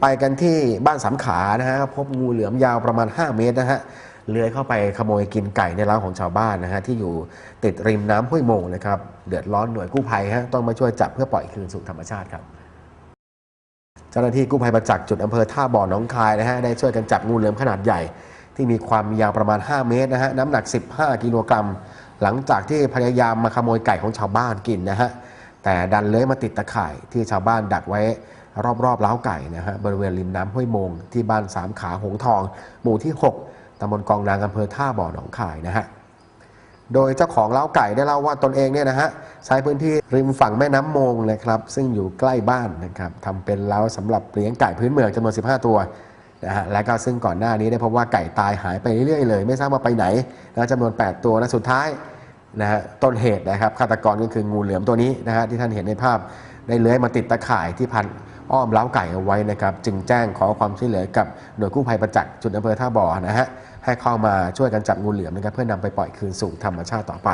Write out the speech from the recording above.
ไปกันที่บ้านสามขานะฮะพบงูเหลือมยาวประมาณ 5 เมตรนะฮะเลื้อยเข้าไปขโมยกินไก่ในร้านของชาวบ้านนะฮะที่อยู่ติดริมน้ำห้วยโมงนะครับเดือดร้อนหน่วยกู้ภัยฮะต้องมาช่วยจับเพื่อปล่อยคืนสู่ธรรมชาติครับเจ้าหน้าที่กู้ภัยประจักษ์จุดอำเภอท่าบ่อหนองคายนะฮะได้ช่วยกันจับงูเหลือมขนาดใหญ่ ที่มีความยาวประมาณ 5 เมตรนะฮะน้ำหนัก 15 กิโลกรัม หลังจากที่พยายามมาขโมยไก่ของชาวบ้านกินนะฮะ แต่ดันเลื้อยมาติดตะข่ายที่ชาวบ้านดักไว้รอบๆเล้าไก่นะฮะบริเวณริมน้ำห้วยมง ที่บ้านสามขาหงทอง หมู่ที่ 6ตำบลกองนางอำเภอท่าบ่อหนองคายนะฮะโดยเจ้าของเล้าไก่ได้เล่าว่าตนเองเนี่ยนะฮะใช้พื้นที่ริมฝั่งแม่น้ำมงนะครับ ซึ่งอยู่ใกล้บ้านนะครับทำเป็นเล้าสำหรับเลี้ยงไก่พื้นเมืองจำนวน 15 ตัวนะฮะและก็ซึ่งก่อนหน้านี้ได้พบว่าไก่ตายหายไปเรื่อยๆเลย ไม่ทราบว่าไปไหนนะจำนวน 8 ตัวและสุดท้าย นะฮะต้นเหตุนะครับฆาตกรก็คืองูเหลือมตัวนี้นะฮะที่ท่านเห็นในภาพได้เลื้อยมาติดตะข่ายที่พันอ้อมเล้าไก่เอาไว้นะครับจึงแจ้งขอความช่วยเหลือกับหน่วยกู้ภัยประจักษ์จุดอำเภอท่าบ่อนะฮะให้เข้ามาช่วยกันจับงูเหลือมนะครับเพื่อนำไปปล่อยคืนสู่ธรรมชาติต่อไป